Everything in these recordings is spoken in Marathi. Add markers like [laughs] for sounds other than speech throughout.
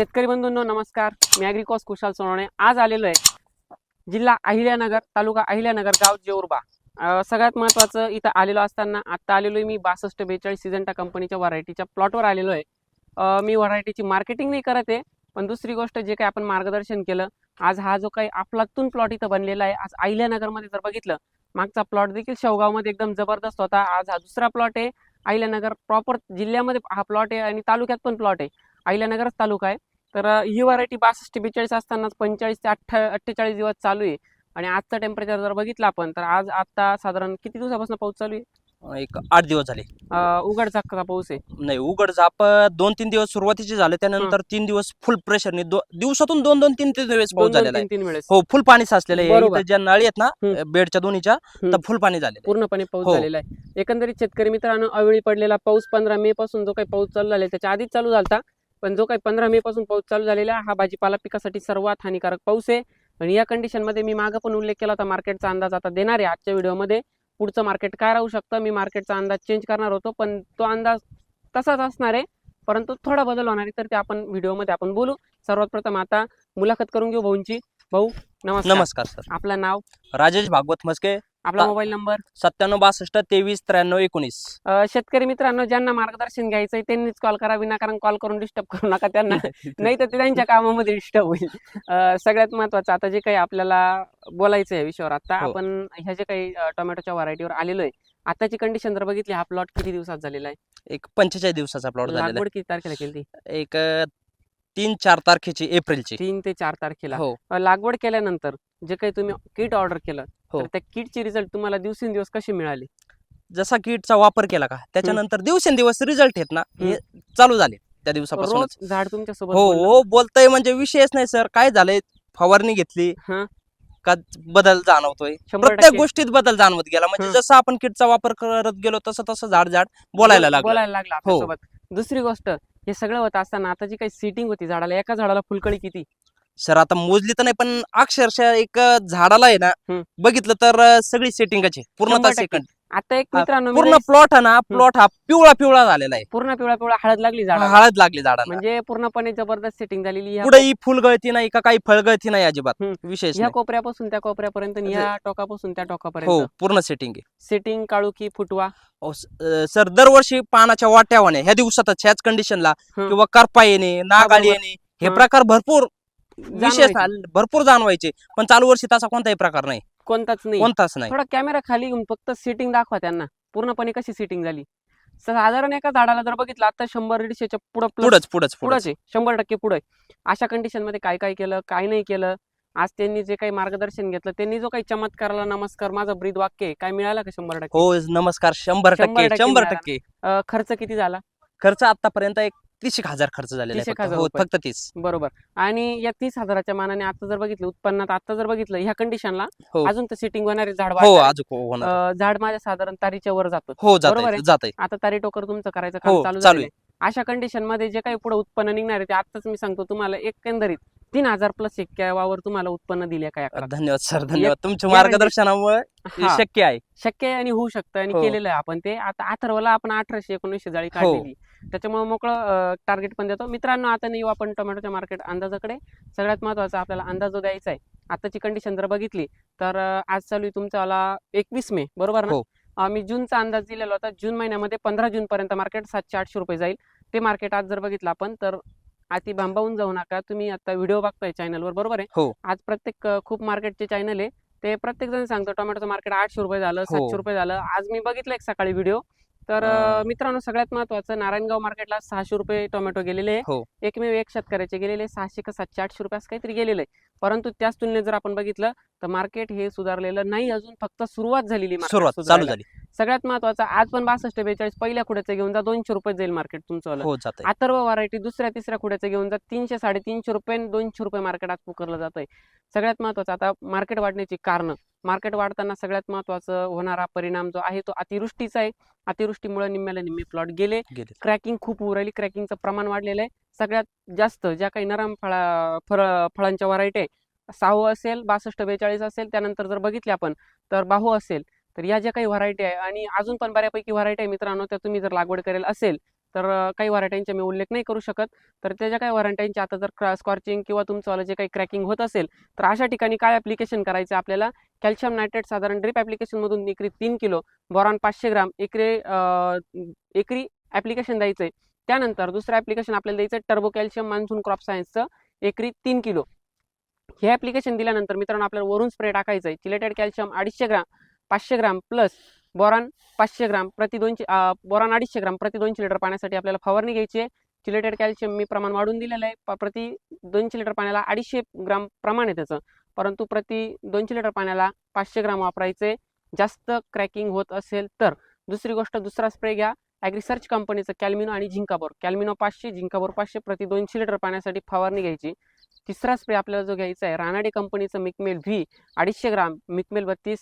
शेतकरी बंधूंनो नमस्कार. मी ॲग्रिकॉस कुशाल सोनवणे. आज आलेलो आहे जिल्हा अहिल्यानगर तालुका अहिल्यानगर गाव जेऊरबा सगळ्यात महत्त्वाचं इथं आलेलो असताना आत्ता आलेलो आहे मी बासष्ट बेचाळीस सिजंटा कंपनीच्या व्हरायटीच्या प्लॉटवर आलेलो आहे मी व्हरायटीची मार्केटिंग नाही करत आहे पण दुसरी गोष्ट जे काही आपण मार्गदर्शन केलं आज हा जो काही आपलातून प्लॉट इथं बनलेला आहे आज अहिल्यानगरमध्ये जर बघितलं मागचा प्लॉट देखील शेवगावमध्ये एकदम जबरदस्त होता. आज हा दुसरा प्लॉट आहे. अहिल्यानगर प्रॉपर जिल्ह्यामध्ये हा प्लॉट आहे आणि तालुक्यात पण प्लॉट आहे. अहिल्यानगरच तालुका आहे. तर ही व्हरायटी बासष्ट बेचाळीस असतानाच पंचेचाळीस ते अठ्ठा अठ्ठेचाळीस दिवस चालू आहे. आणि आजचं टेम्परेचर जर बघितलं आपण तर आज आता साधारण किती दिवसापासून पाऊस चालू आहे? एक आठ दिवस झाले. उघड झाकचा पाऊस आहे. नाही उघड झाप दोन तीन दिवस सुरुवातीचे झाले त्यानंतर तीन दिवस फुल प्रेशरने दिवसातून दोन दोन तीन तीन दोन पाऊस झालेला आहे. वेळेस. हो फुल पाणी साचलेलं आहे. ज्या नळी आहेत ना. बेडच्या दोन्हीच्या. तर फुल पाणी आहे. पूर्णपणे पाऊस हो. झालेला आहे. एकंदरीत शेतकरी मित्रांनो अवेळी पडलेला पाऊस पंधरा मे पासून जो काही पाऊस चालू झाला त्याच्या आधीच चालू झाला पण जो काही पंधरा मे पासून पाऊस चालू झालेला हा भाजीपाला पिकासाठी सर्वात हानिकारक पाऊस आहे. आणि या कंडिशनमध्ये मी मागं पण उल्लेख केला होता मार्केटचा अंदाज आता देणार आहे आजच्या व्हिडिओमध्ये पुढचं मार्केट काय राहू शकतं मी मार्केटचा अंदाज चेंज करणार होतो पण तो अंदाज तसाच असणार आहे. परंतु थोडा बदल होणार आहे तर ते आपण व्हिडिओमध्ये आपण बोलू. सर्वात प्रथम आता मुलाखत करून घेऊ भाऊंची. भाऊ नमस्कार. नमस्कार सर. आपलं नाव? राजेश भागवत मस्के आपला मोबाईल नंबर? सत्त्याण्णव बासष्ट तेवीस त्र्याण्णव एकोणीस. अ, शेतकरी मित्रांनो ज्यांना मार्गदर्शन घ्यायचंय त्यांनीच कॉल करा विनाकारण कॉल करून डिस्टर्ब करू नका त्यांना. [laughs] नाही तर ते त्यांच्या कामामध्ये डिस्टर्ब होईल. अ, सगळ्यात महत्वाचं आता जे काही आपल्याला बोलायचं आहे या विषयावर आता हो. आपण ह्या जे काही अ, टोमॅटोच्या व्हरायटीवर आलेलो आहे आताची कंडिशन जर बघितली हा प्लॉट किती दिवसात झालेला आहे? एक पंचेचाळीस दिवसाचा प्लॉट झालेला लागवड किती तारखेला केली आहे. एक अं, तीन चार तारखेची एप्रिलची. तीन ते चार तारखेला. हो. अ, लागवड केल्यानंतर जे काही तुम्ही किट ऑर्डर केलं हो. तर त्या किटची रिझल्ट तुम्हाला दिवसेंदिवस कशी मिळाली जसा किटचा वापर केला का त्याच्यानंतर दिवसेंदिवस रिझल्ट आहेत ना हे चालू झाले त्या दिवसापासून रोज झाड तुमच्यासोबत हो बोललं. हो बोलतोय म्हणजे विषयच नाही सर काय झालंय फवारणी घेतली हा. का बदल जाणवतोय शंभर प्रत्येक टक्के. गोष्टीत बदल जाणवत गेला म्हणजे हं. जसं आपण किटचा वापर करत गेलो तसं तसं झाड झाड बोलायला लागलं बोलायला लागला हो. आपल्यासोबत दुसरी गोष्ट हे सगळं होत असताना आता जी काही सिटिंग होती झाडाला एका झाडाला फुलकळी किती सर आता मोजली तर नाही पण अक्षरशः एक झाडाला आहे ना. बघितलं तर सगळी सेटिंगची पूर्णतः शंभर टक्के. सेकंड आता एक मित्रांनो पूर्ण प्लॉट हा ना प्लॉट हा पिवळा पिवळा झालेला आहे पूर्ण पिवळा पिवळा हळद लागली झाडाला हळद लागली झाडाला म्हणजे पूर्णपणे जबरदस्त सेटिंग झालेली ह्या पुढेही फुलगळती नाही का काही फळगळती नाही अजिबात. विशेष ह्या नाही. कोपऱ्यापासून त्या कोपऱ्यापर्यंत आणि ह्या टोकापासून त्या हो टोकापर्यंत पूर्ण सेटिंग आहे सेटिंग काळुकी फुटवा अहो, स- अं, सर दरवर्षी पानाच्या वाट्या होणे ह्या दिवसातच ह्याच कंडिशनला. किंवा करपा येणे नागाळी बरोबर. येणे हे हं. प्रकार भरपूर विशेष. भरपूर जाणवायचे. पण चालू वर्षी तसा कोणताही प्रकार नाही. कोणताच नाही. कोणताच नाही. थोडा कॅमेरा खाली घेऊन फक्त सेटिंग दाखवा त्यांना. पूर्णपणे कशी सेटिंग झाली. साधारण एका झाडाला जर बघितलं आता शंभर दीडशेच्या पुढं पुढंच पुढंच पुढंच. आहे. शंभर टक्के पुढे अशा कंडिशनमध्ये काय काय केलं काय नाही केलं? आज त्यांनी जे काही मार्गदर्शन घेतलं त्यांनी जो काही चमत्काराला नमस्कार माझं ब्रीद वाक्य आहे काय मिळालं का शंभर टक्के? हो नमस्कार शंभर टक्के शंभर. टक्के खर्च किती झाला? खर्च आतापर्यंत एक तीस एक हजार खर्च झालेला आहे 30 फक्त. हजार हो रुपये. फक्त तीस. बरोबर. आणि या तीस हजाराच्या मानाने आता जर बघितलं उत्पन्नात आता जर बघितलं ह्या कंडिशनला हो. अजून तर सेटिंग होणारे झाड हो वाढणार आहे. अजून होणार. अं, झाड माझ्या साधारण तारीच्या वर जातं. हो जात बरोबर आहे. जात आहे आता तारी टोकर तुमचं करायचं हो, काम चालू अशा कंडिशनमध्ये जे काही पुढे उत्पन्न निघणार आहे ते आताच मी सांगतो तुम्हाला एकंदरीत. तीन हजार प्लस एक्क्यावावर तुम्हाला उत्पन्न दिले काय धन्यवाद सर धन्यवाद. तुमच्या मार्गदर्शनामुळे हे हा. शक्य आहे. शक्य आहे आणि होऊ शकतं आणि हो. केलेलं आहे आपण ते. आता अथर्वला आपण अठराशे एकोणीसशे जाळी हो. काढलेली. त्याच्यामुळे मोकळं टार्गेट पण देतो. मित्रांनो आता नाही आपण टोमॅटोच्या मार्केट अंदाजाकडे. सगळ्यात महत्त्वाचा आपल्याला अंदाज जो द्यायचा आहे. आताची कंडिशन जर बघितली तर अं, आज चालू आहे तुमचा एकवीस मे. बरोबर ना? हो. आम्ही जूनचा अंदाज दिलेला होता. जून महिन्यामध्ये पंधरा जून पर्यंत मार्केट सातशे आठशे रुपये जाईल. ते मार्केट आज जर बघितलं आपण तर अति भांबावून जाऊ नका तुम्ही आता व्हिडिओ बघताय चॅनलवर बरोबर आहे हो. आज प्रत्येक अं, खूप मार्केटचे चॅनल आहे ते प्रत्येक जण सांगतो टोमॅटोचं मार्केट आठशे रुपये झालं हो. सातशे रुपये झालं आज मी बघितलं एक सकाळी व्हिडिओ तर हा. मित्रांनो सगळ्यात महत्वाचं नारायणगाव मार्केटला सहाशे रुपये टोमॅटो गेलेले आहे हो. एकमेव एक शेतकऱ्याचे गेलेले सहाशे का सातशे आठशे रुपये असं काहीतरी गेलेलं आहे परंतु त्याच तुलनेत जर आपण बघितलं तर मार्केट हे सुधारलेलं नाही अजून फक्त सुरुवात झालेली market सुरुवात चालू सुधारायला. झाली सगळ्यात महत्वाचं आज पण बासष्ट बेचाळीस पहिल्या खुड्याचं घेऊन जा दोनशे रुपये जाईल मार्केट तुमचं वालं. हो जात अथर्व व्हरायटी दुसऱ्या तिसऱ्या खुड्याचं घेऊन जा तीनशे साडेतीनशे रुपये दोनशे रुपये मार्केट आज पुकारलं जात आहे सगळ्यात महत्वाचं आता मार्केट वाढण्याची कारण. मार्केट वाढताना सगळ्यात महत्वाचं होणारा परिणाम जो आहे तो अतिवृष्टीचा आहे. अतिवृष्टीमुळे निम्म्याला निम्मे प्लॉट गेले. क्रॅकिंग खूप राहिली. क्रॅकिंगचं प्रमाण वाढलेलं आहे. सगळ्यात जास्त ज्या काही नरम फळा फळ फळांच्या व्हरायटी आहे साहू असेल बासष्ट बेचाळीस असेल त्यानंतर जर बघितले आपण तर बाहू असेल. तर या ज्या काही व्हरायटी आहे आणि अजून पण बऱ्यापैकी व्हरायटी आहे मित्रांनो त्या तुम्ही जर लागवड करेल असेल तर काही व्हरायटींचा मी उल्लेख नाही करू शकत. तर त्याच्या काही व्हरायटींचे आता जर स्कॉर्चिंग किंवा तुमचं जे काही क्रॅकिंग होत असेल तर अशा ठिकाणी काय ॲप्लिकेशन करायचं आपल्याला? कॅल्शियम नायट्रेट साधारण ड्रिप ॲप्लिकेशनमधून एकरी तीन किलो बॉरॉन पाचशे ग्राम एकरे एकरी ॲप्लिकेशन द्यायचं आहे त्यानंतर दुसरं ॲप्लिकेशन आपल्याला द्यायचं आहे टर्बो कॅल्शियम मान्सून क्रॉप सायन्सचं एकरी तीन किलो. हे ॲप्लिकेशन दिल्यानंतर मित्रांनो आपल्याला वरून स्प्रे टाकायचं आहे चिलेटेड कॅल्शियम अडीचशे ग्राम. पाचशे ग्राम प्लस बोरान पाचशे ग्राम प्रति दोनशे बोरॉन बोरान अडीचशे ग्राम प्रति दोनशे लिटर पाण्यासाठी आपल्याला फवारणी घ्यायची आहे. चिलेटेड कॅल्शियम मी प्रमाण वाढून दिलेलं आहे. प- प्रति दोनशे लिटर पाण्याला अडीचशे ग्राम प्रमाण आहे त्याचं. परंतु प्रति दोनशे लिटर पाण्याला पाचशे ग्राम वापरायचे. जास्त क्रॅकिंग होत असेल तर दुसरी गोष्ट दुसरा स्प्रे घ्या. ॲग्रिसर्च कंपनीचं कॅल्मिनो आणि झिंकाबोर. कॅल्मिनो पाचशे झिंकाबोर पाचशे प्रति दोनशे लिटर पाण्यासाठी फवारणी घ्यायची. तिसरा स्प्रे आपल्याला जो घ्यायचा आहे रानाडे कंपनीचं मिकमेल व्ही अडीचशे ग्राम मिकमेल बत्तीस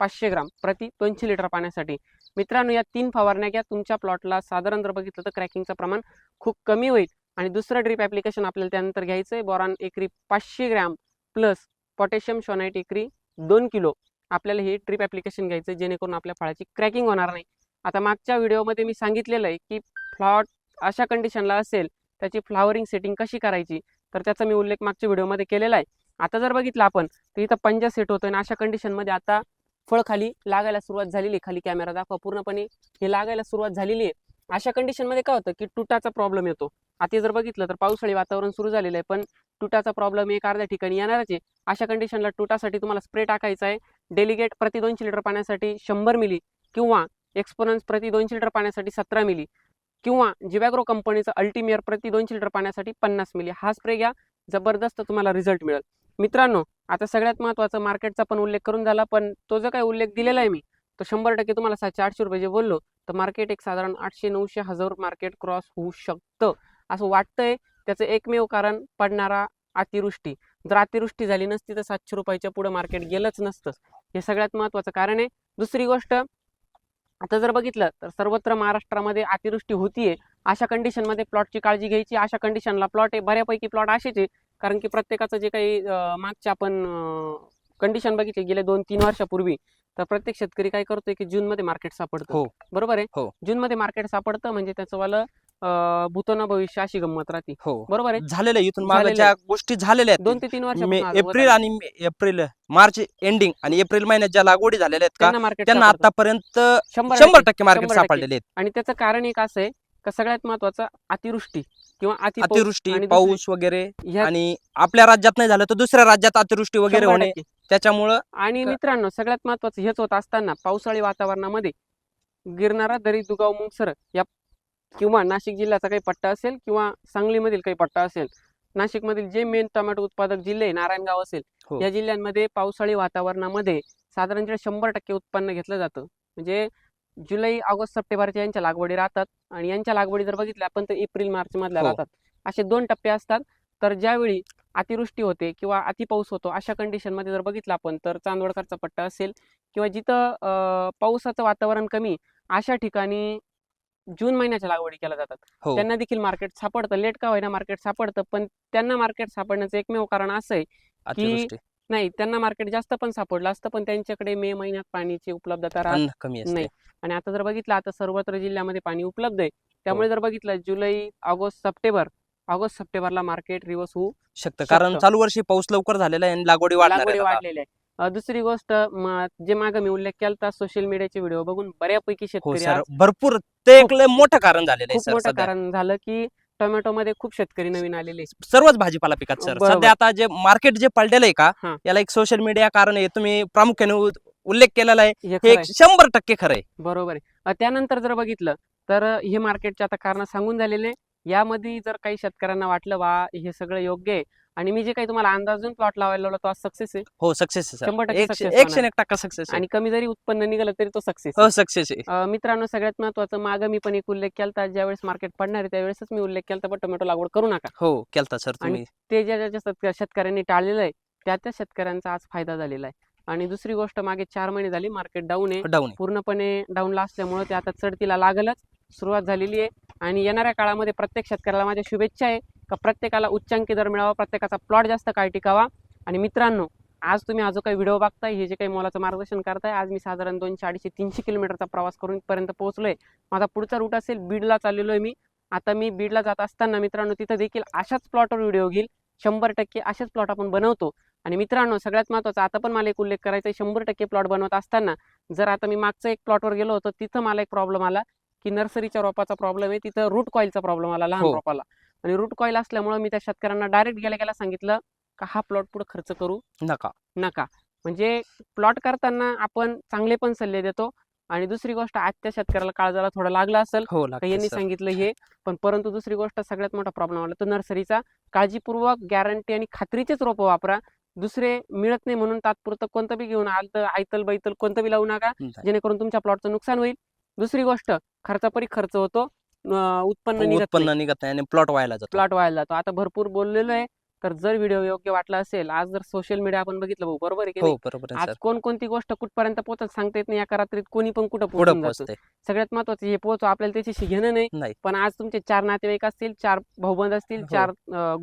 पाचशे ग्राम प्रति दोनशे लिटर पाण्यासाठी. मित्रांनो या तीन फवारण्या घ्या. तुमच्या प्लॉटला साधारण जर बघितलं तर क्रॅकिंगचं प्रमाण खूप कमी होईल. आणि दुसरं ड्रीप ॲप्लिकेशन आपल्याला त्यानंतर घ्यायचं आहे बोरान एकरी पाचशे ग्रॅम प्लस पोटॅशियम शोनाईट एकरी दोन किलो आपल्याला हे ड्रीप ॲप्लिकेशन घ्यायचं आहे जेणेकरून आपल्या फळाची क्रॅकिंग होणार नाही. आता मागच्या व्हिडिओमध्ये मी सांगितलेलं आहे की प्लॉट अशा कंडिशनला असेल त्याची फ्लावरिंग सेटिंग कशी करायची? तर त्याचा मी उल्लेख मागच्या व्हिडिओमध्ये केलेला आहे. आता जर बघितलं आपण तर इथं पंजा सेट होतो आणि अशा कंडिशनमध्ये आता फळ खाली लागायला सुरुवात झालेली आहे. खाली कॅमेरा दाखवा. पूर्णपणे हे लागायला सुरुवात झालेली आहे. अशा कंडिशनमध्ये काय होतं की तुटाचा प्रॉब्लेम येतो. आता जर बघितलं तर पावसाळी वातावरण सुरू झालेलं आहे पण तुटाचा प्रॉब्लेम एक अर्ध्या ठिकाणी येणारच आहे. अशा कंडिशनला तुटासाठी तुम्हाला स्प्रे टाकायचा आहे. डेलिगेट प्रति दोनशे लिटर पाण्यासाठी शंभर मिली किंवा एक्सपोनन्स प्रति दोनशे लिटर पाण्यासाठी सतरा मिली किंवा जिवॅग्रो कंपनीचं अल्टिमियर प्रति दोनशे लिटर पाण्यासाठी पन्नास मिली हा स्प्रे घ्या. जबरदस्त तुम्हाला रिझल्ट मिळेल. मित्रांनो आता सगळ्यात महत्त्वाचं मार्केटचा पण उल्लेख करून झाला पण तो जो काही उल्लेख दिलेला आहे मी तो शंभर टक्के तुम्हाला सातशे आठशे रुपये जे बोललो तर मार्केट एक साधारण आठशे नऊशे हजार मार्केट क्रॉस होऊ शकतं असं वाटतंय. त्याचं एकमेव कारण पडणारा अतिवृष्टी. जर अतिवृष्टी झाली नसती तर सातशे रुपयाच्या पुढे मार्केट गेलंच नसतं. हे सगळ्यात महत्त्वाचं कारण आहे. दुसरी गोष्ट आता जर बघितलं तर सर्वत्र महाराष्ट्रामध्ये अतिवृष्टी होतीये. अशा कंडिशनमध्ये प्लॉटची काळजी घ्यायची. अशा कंडिशनला प्लॉट आहे. बऱ्यापैकी प्लॉट असेच आहे. कारण की प्रत्येकाचं जे काही मागच्या आपण कंडिशन बघितली गेल्या दोन तीन वर्षापूर्वी तर प्रत्येक शेतकरी काय करतोय की जूनमध्ये मार्केट सापडतं हो. बरोबर आहे हो. जूनमध्ये मार्केट सापडतं म्हणजे त्याचं वालं अं, भूतो न भविष्य अशी गंमत राहते हो बरोबर आहे झालेलं आहे. इथून मागे ज्या गोष्टी झालेल्या दोन आहेत ते तीन मे वर्ष एप्रिल आणि मे- एप्रिल मार्च एंडिंग आणि एप्रिल महिन्यात ज्या लागवडी झालेल्या आहेत का त्यांना आतापर्यंत शंभर टक्के. मार्केट. सापडलेले आहेत आणि त्याचं कारण एक असं आहे का सगळ्यात महत्वाचं अतिवृष्टी किंवा अति अतिवृष्टी पाऊस वगैरे ह्या आणि आपल्या राज्यात नाही झालं तर दुसऱ्या राज्यात अतिवृष्टी वगैरे शंभर होणे टक्के. त्याच्यामुळं आणि क- मित्रांनो सगळ्यात महत्वाचं हेच होत असताना पावसाळी वातावरणामध्ये गिरणारा दरी दुगाव मुंगसर या किंवा नाशिक जिल्ह्याचा काही पट्टा असेल किंवा सांगलीमधील काही पट्टा असेल नाशिकमधील जे मेन टोमॅटो उत्पादक जिल्हे आहे, नारायणगाव असेल हो. या जिल्ह्यांमध्ये पावसाळी वातावरणामध्ये साधारणतः शंभर टक्के उत्पन्न घेतलं जातं म्हणजे जुलै ऑगस्ट सप्टेंबरच्या यांच्या लागवडी राहतात. आणि यांच्या लागवडी जर बघितल्या आपण तर एप्रिल मार्च मधल्या हो. राहतात. असे दोन टप्पे असतात. तर ज्यावेळी अतिवृष्टी होते किंवा अति पाऊस होतो अशा कंडिशनमध्ये जर बघितलं आपण तर चांदवडकरचा पट्टा असेल किंवा जिथं अं, पावसाचं वातावरण कमी अशा ठिकाणी जून महिन्याच्या लागवडी केल्या जातात. हो. त्यांना देखील मार्केट सापडतं. लेट का होईना मार्केट सापडतं. पण त्यांना मार्केट सापडण्याचं एकमेव कारण असं आहे अतिवृष्टी. नाही त्यांना मार्केट जास्त पण सापडलं असतं पण त्यांच्याकडे मे महिन्यात पाण्याची उपलब्धता राहत कमी असते. नाही. आणि आता जर बघितलं आता सर्वत्र जिल्ह्यामध्ये पाणी उपलब्ध आहे. त्यामुळे जर बघितलं जुलै ऑगस्ट सप्टेंबर ऑगस्ट सप्टेंबरला मार्केट रिवर्स होऊ शकतं. कारण शकतं. चालू वर्षी पाऊस लवकर झालेला आहे आणि लागवडी वाढणार लागवडी आहेत आता. वाढलेल्या आहे. अं, दुसरी गोष्ट म- जे मागे मी उल्लेख केला सोशल मीडियाचे व्हिडिओ बघून बऱ्यापैकी हो शेतकरी सर. आज भरपूर ते एक लय मोठं कारण झालेलं आहे खूप सर मोठं सध्या. कारण झालं की टोमॅटोमध्ये खूप शेतकरी नवीन आलेले. सर्वच भाजीपाला पिकात सर बरोबर. सध्या आता जे मार्केट जे पडलेलं आहे का हा. याला एक सोशल मीडिया कारण आहे तुम्ही प्रामुख्याने उ- उल्लेख केलेला आहे हे हे खरं एक आहे. शंभर टक्के खरं आहे बरोबर आहे अं, त्यानंतर जर बघितलं तर हे मार्केटचे आता कारण सांगून झालेले यामध्ये जर काही शेतकऱ्यांना वाटलं बा हे सगळं योग्य आहे आणि मी जे काही तुम्हाला अंदाजून प्लॉट लावायला लावला तो आज सक्सेस आहे. हो सक्सेस शंभर सर टक्के एकशे success एकशे होणार. एक टक्का सक्सेस आणि कमी जरी उत्पन्न निघालं तरी तो सक्सेस हो सक्सेस आहे. अं, मित्रांनो सगळ्यात महत्वाचं मागं मी पण एक उल्लेख केला ज्यावेळेस मार्केट पडणार आहे त्यावेळेसच मी उल्लेख केला पण टोमॅटो लागवड करू नका. हो केलता सर तुम्ही. ते ज्या ज्या ज्या शेतक- शेतकऱ्यांनी टाळलेलं आहे त्या त्या शेतकऱ्यांचा आज फायदा झालेला आहे. आणि दुसरी गोष्ट मागे चार महिने झाली मार्केट डाऊन आहे. डाऊन पूर्णपणे डाऊनला असल्यामुळे ते आता चढतीला लागलच. सुरुवात झालेली आहे. आणि येणाऱ्या काळामध्ये प्रत्येक शेतकऱ्याला माझ्या शुभेच्छा आहे. का प्रत्येकाला उच्चांकी दर मिळावा प्रत्येकाचा प्लॉट जास्त काळ टिकावा. आणि मित्रांनो आज तुम्ही हा जो काही व्हिडिओ बघताय हे जे काही मोलाचं मार्गदर्शन करताय आज मी साधारण दोनशे अडीचशे तीनशे किलोमीटरचा प्रवास करून इथपर्यंत पोहोचलोय. माझा पुढचा रूट असेल बीडला चाललेलो आहे मी. आता मी बीडला जात असताना मित्रांनो तिथं देखील अशाच प्लॉटवर व्हिडिओ घेईल. शंभर टक्के असेच प्लॉट आपण बनवतो. आणि मित्रांनो सगळ्यात महत्त्वाचा आता पण मला एक उल्लेख करायचा आहे शंभर टक्के प्लॉट बनवत असताना जर आता मी मागचं एक प्लॉटवर गेलो होतो तिथं मला एक प्रॉब्लेम आला की नर्सरीच्या रोपाचा प्रॉब्लेम आहे तिथं रूट कॉईलचा प्रॉब्लेम आला लहान हो. रोपाला. आणि रूट कॉईल असल्यामुळे मी त्या शेतकऱ्यांना डायरेक्ट गेल्या गेल्या सांगितलं का हा प्लॉट पुढे खर्च करू. नका. नका. म्हणजे प्लॉट करताना आपण चांगले पण सल्ले देतो आणि दुसरी गोष्ट आजच्या शेतकऱ्याला काळजाला थोडं लागलं असेल हो यांनी. सांगितलं हे पण परंतु दुसरी गोष्ट सगळ्यात मोठा प्रॉब्लेम आला तो नर्सरीचा. काळजीपूर्वक गॅरंटी आणि खात्रीचेच रोपं वापरा. दुसरे मिळत नाही म्हणून तात्पुरतं कोणतं बी घेऊन आलतं आयतल बैतल कोणतं बी लावू नका. जेणेकरून तुमच्या प्लॉटचं नुकसान होईल. दुसरी गोष्ट खर्चापरी खर्च होतो. उत्पन्न निघत उत्पन्न निघत नाही आणि प्लॉट व्हायला जातो. प्लॉट व्हायला जातो. आता भरपूर बोललेलो आहे तर जर व्हिडिओ योग्य वाटला असेल आज जर सोशल मीडिया आपण बघितलं भाऊ बरोबर आहे की हो नाही? बरोबर आहे आज सर. कोणकोणती गोष्ट कुठपर्यंत पोहोचत सांगता येत नाही एका रात्रीत कोणी पण कुठं पुढे पोहोचून जातं. सगळ्यात महत्वाचं हे पोहोचो आपल्याला त्याच्याशी घेणं नाही. नाही. पण आज तुमचे चार नातेवाईक असतील चार भाऊबंद असतील हो. चार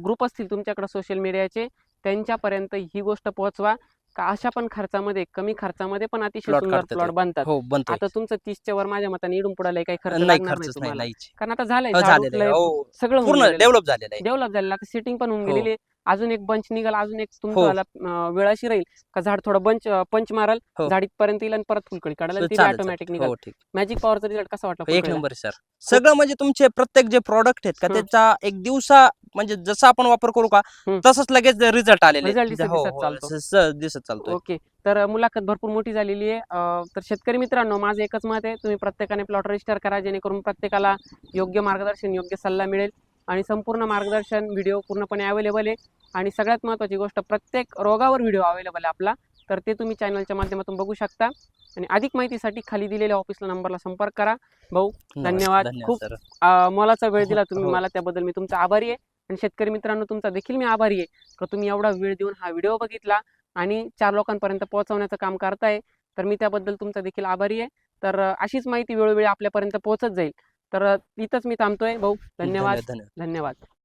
ग्रुप असतील तुमच्याकडे सोशल मीडियाचे त्यांच्यापर्यंत ही गोष्ट पोहोचवा. का अशा पण खर्चामध्ये कमी खर्चामध्ये पण अतिशय सुंदर काढता प्लॉट. बनतात हो बनतो आता तुमचं तीसच्या वर माझ्या मताने इडून पुढाला काही खर्च नाही लागणार नाही खर्चच नाही तुम्हाला नाहीच कारण आता झालंय हो, झाड झालेलं उठलंय, आहे. हो सगळं पूर्ण डेव्हलप झालेलं आहे डेव्हलप झालेलं आता सेटिंग पण होऊन हो. गेलेली आहे. अजून एक बंच निघाल अजून एक हो. तुमचं वेळ अशी राहील का झाड थोडं बंच पंच मारल हो. झाड इथपर्यंत येईल आणि परत फुलकडी काढायला So, ती चालेल, ऑटोमॅटिक चालेल. निघाल हो ठीक मॅजिक पॉवरचा रिझल्ट कसा वाटला एक? नंबर सर सगळं म्हणजे तुमचे प्रत्येक जे प्रॉडक्ट आहेत का हं. त्याचा एक दिवसा म्हणजे जसा आपण वापर करू का. तसंच लगेच रिझल्ट आलेले. दिसत- हो, हो, चालतो. ओके तर मुलाखत भरपूर मोठी झालेली आहे तर शेतकरी मित्रांनो माझं एकच मत आहे तुम्ही प्रत्येकाने प्लॉट रजिस्टर करा जेणेकरून प्रत्येकाला योग्य मार्गदर्शन योग्य सल्ला मिळेल आणि संपूर्ण मार्गदर्शन व्हिडिओ पूर्णपणे अवेलेबल आहे आणि सगळ्यात महत्त्वाची गोष्ट प्रत्येक रोगावर व्हिडिओ अवेलेबल आहे आपला तर ते तुम्ही चॅनलच्या माध्यमातून बघू शकता आणि अधिक माहितीसाठी खाली दिलेल्या ऑफिसला नंबरला संपर्क करा धन्यवाद. खूप मोलाचा वेळ दिला तुम्ही हो. मला त्याबद्दल मी तुमचा आभारी आहे आणि शेतकरी मित्रांनो तुमचा देखील मी आभारी आहे. का तुम्ही एवढा वेळ देऊन हा व्हिडिओ बघितला आणि चार लोकांपर्यंत पोहोचवण्याचं काम करताय तर मी त्याबद्दल तुमचा देखील आभारी आहे. तर अशीच माहिती वेळोवेळी आपल्यापर्यंत पोहोचत जाईल. तर इथंच मी थांबतोय भाऊ. धन्यवाद. धन्यवाद.